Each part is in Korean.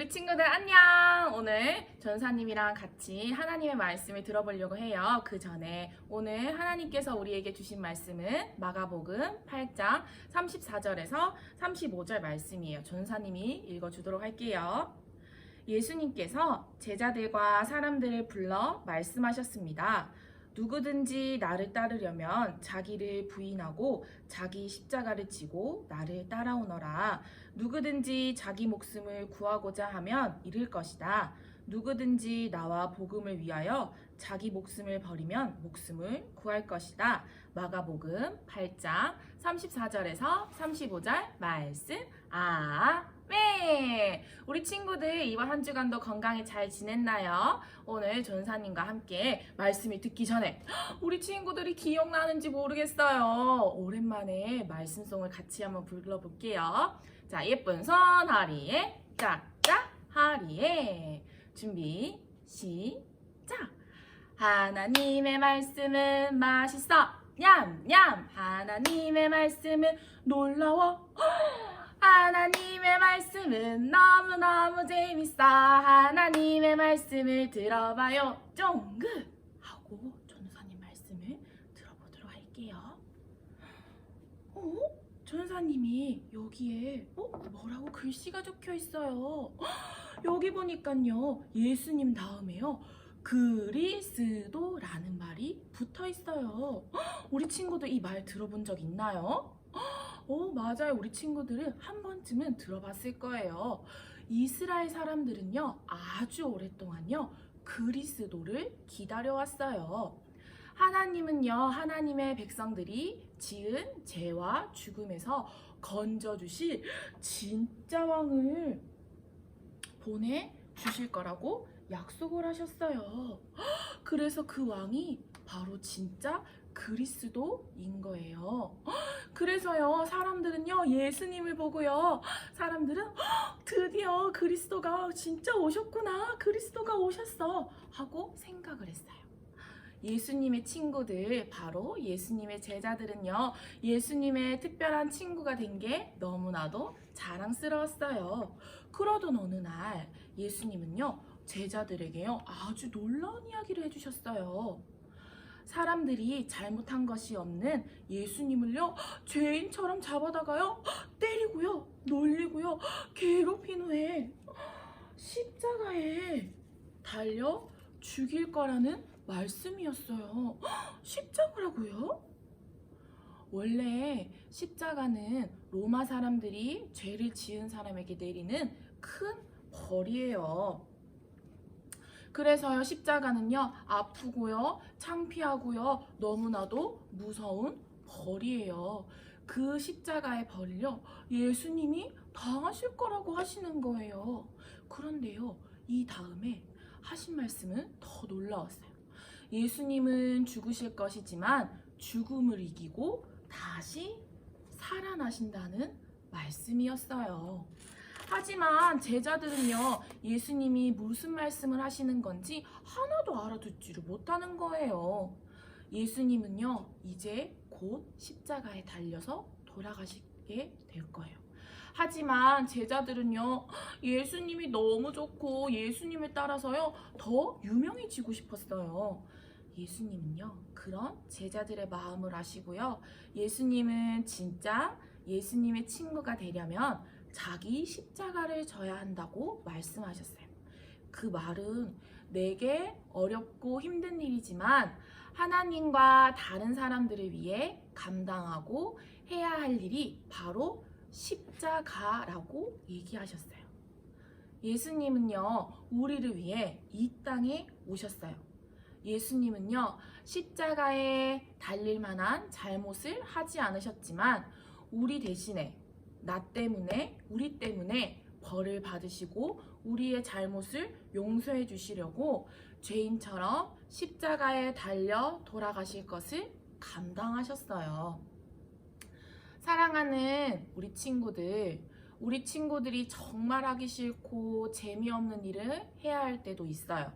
우리 친구들 안녕! 오늘 전사님이랑 같이 하나님의 말씀을 들어보려고 해요. 그 전에 오늘 하나님께서 우리에게 주신 말씀은 마가복음 8장 34절에서 35절 말씀이에요. 전사님이 읽어주도록 할게요. 예수님께서 제자들과 사람들을 불러 말씀하셨습니다. 누구든지 나를 따르려면 자기를 부인하고 자기 십자가를 지고 나를 따라오너라. 누구든지 자기 목숨을 구하고자 하면 잃을 것이다. 누구든지 나와 복음을 위하여 자기 목숨을 버리면 목숨을 구할 것이다. 마가복음 8장 34절에서 35절 말씀. 아멘. 우리 친구들 이번 한 주간도 건강히 잘 지냈나요? 오늘 전사님과 함께 말씀을 듣기 전에 우리 친구들이 기억나는지 모르겠어요. 오랜만에 말씀송을 같이 한번 불러볼게요. 자, 예쁜 손 하리에 짝짝 하리에 준비 시작. 하나님의 말씀은 맛있어 냠냠 하나님의 말씀은 놀라워 하나님의 말씀은 너무너무 재밌어 하나님의 말씀을 들어봐요 쫑긋 하고 전사님 말씀을 들어보도록 할게요 어? 전사님이 여기에 어? 뭐라고 글씨가 적혀 있어요 여기 보니까요 예수님 다음에요 그리스도라는 말이 붙어 있어요. 우리 친구들 이말 들어본 적 있나요? 어, 맞아요. 우리 친구들은 한 번쯤은 들어봤을 거예요. 이스라엘 사람들은요, 아주 오랫동안요, 그리스도를 기다려왔어요. 하나님은요, 하나님의 백성들이 지은 죄와 죽음에서 건져주실 진짜 왕을 보내주실 거라고 약속을 하셨어요. 그래서 그 왕이 바로 진짜 그리스도인 거예요. 그래서요, 사람들은요, 예수님을 보고요, 사람들은 드디어 그리스도가 진짜 오셨구나, 그리스도가 오셨어 하고 생각을 했어요. 예수님의 친구들, 바로 예수님의 제자들은요, 예수님의 특별한 친구가 된 게 너무나도 자랑스러웠어요. 그러던 어느 날, 예수님은요, 제자들에게요, 아주 놀라운 이야기를 해주셨어요. 사람들이 잘못한 것이 없는 예수님을요, 죄인처럼 잡아다가요, 때리고요, 놀리고요, 괴롭힌 후에 십자가에 달려 죽일 거라는 말씀이었어요. 십자가라고요? 원래 십자가는 로마 사람들이 죄를 지은 사람에게 내리는 큰 벌이에요. 그래서요, 십자가는요, 아프고요, 창피하고요, 너무나도 무서운 벌이에요. 그 십자가의 벌을요, 예수님이 당하실 거라고 하시는 거예요. 그런데요, 이 다음에 하신 말씀은 더 놀라웠어요. 예수님은 죽으실 것이지만 죽음을 이기고 다시 살아나신다는 말씀이었어요. 하지만 제자들은요, 예수님이 무슨 말씀을 하시는 건지 하나도 알아듣지를 못하는 거예요. 예수님은요, 이제 곧 십자가에 달려서 돌아가시게 될 거예요. 하지만 제자들은요, 예수님이 너무 좋고 예수님을 따라서요, 더 유명해지고 싶었어요. 예수님은요, 그런 제자들의 마음을 아시고요, 예수님은 진짜 예수님의 친구가 되려면 자기 십자가를 져야 한다고 말씀하셨어요. 그 말은 내게 어렵고 힘든 일이지만 하나님과 다른 사람들을 위해 감당하고 해야 할 일이 바로 십자가라고 얘기하셨어요. 예수님은요, 우리를 위해 이 땅에 오셨어요. 예수님은요, 십자가에 달릴 만한 잘못을 하지 않으셨지만, 우리 대신에, 나 때문에, 우리 때문에 벌을 받으시고, 우리의 잘못을 용서해 주시려고 죄인처럼 십자가에 달려 돌아가실 것을 감당하셨어요. 사랑하는 우리 친구들, 우리 친구들이 정말 하기 싫고 재미없는 일을 해야 할 때도 있어요.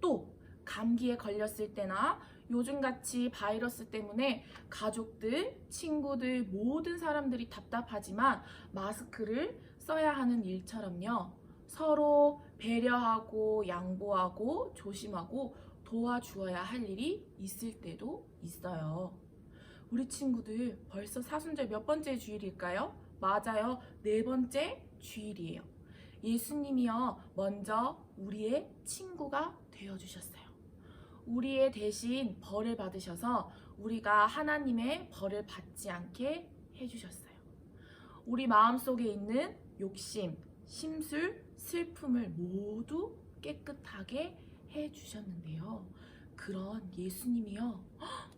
또 감기에 걸렸을 때나 요즘같이 바이러스 때문에 가족들, 친구들, 모든 사람들이 답답하지만 마스크를 써야 하는 일처럼요. 서로 배려하고 양보하고 조심하고 도와주어야 할 일이 있을 때도 있어요. 우리 친구들 벌써 사순절 몇 번째 주일일까요? 맞아요. 네 번째 주일이에요. 예수님이요. 먼저 우리의 친구가 되어 주셨어요. 우리의 대신 벌을 받으셔서 우리가 하나님의 벌을 받지 않게 해 주셨어요. 우리 마음속에 있는 욕심, 심술, 슬픔을 모두 깨끗하게 해 주셨는데요. 그런 예수님이요.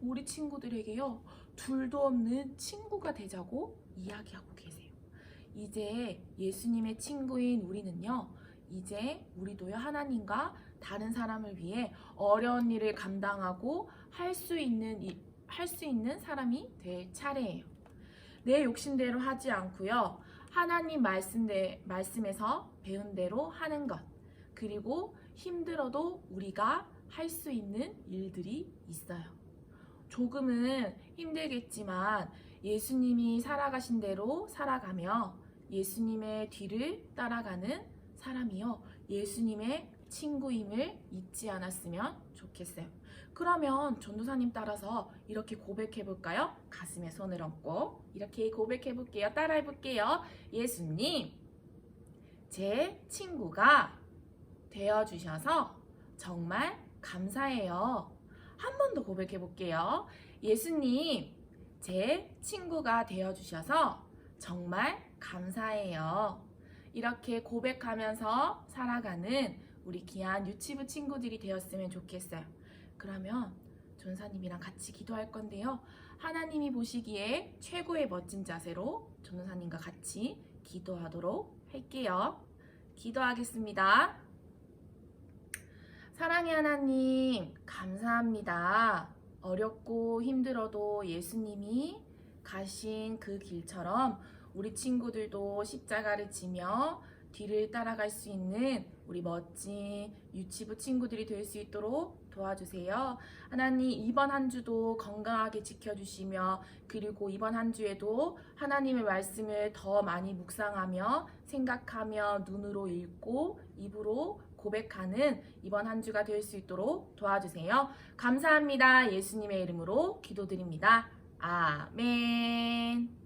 우리 친구들에게요. 둘도 없는 친구가 되자고 이야기하고 계세요. 이제 예수님의 친구인 우리는요. 이제 우리도요 하나님과 다른 사람을 위해 어려운 일을 감당하고 할 수 있는 할 수 있는 사람이 될 차례예요. 내 욕심대로 하지 않고요. 하나님 말씀대, 말씀에서 배운 대로 하는 것. 그리고 힘들어도 우리가 할 수 있는 일들이 있어요. 조금은 힘들겠지만 예수님이 살아가신 대로 살아가며 예수님의 뒤를 따라가는 사람이요. 예수님의 친구임을 잊지 않았으면 좋겠어요. 그러면 전도사님 따라서 이렇게 고백해 볼까요? 가슴에 손을 얹고 이렇게 고백해 볼게요. 따라해 볼게요. 예수님, 제 친구가 되어 주셔서 정말 감사해요. 한 번 더 고백해 볼게요. 예수님, 제 친구가 되어 주셔서 정말 감사해요. 이렇게 고백하면서 살아가는 우리 귀한 유치부 친구들이 되었으면 좋겠어요. 그러면 전사님이랑 같이 기도할 건데요. 하나님이 보시기에 최고의 멋진 자세로 전사님과 같이 기도하도록 할게요. 기도하겠습니다. 사랑의 하나님, 감사합니다. 어렵고 힘들어도 예수님이 가신 그 길처럼 우리 친구들도 십자가를 지며 뒤를 따라갈 수 있는 우리 멋진 유치부 친구들이 될 수 있도록 도와주세요. 하나님, 이번 한 주도 건강하게 지켜주시며, 그리고 이번 한 주에도 하나님의 말씀을 더 많이 묵상하며, 생각하며, 눈으로 읽고, 입으로 고백하는 이번 한 주가 될 수 있도록 도와주세요. 감사합니다. 예수님의 이름으로 기도드립니다. 아멘.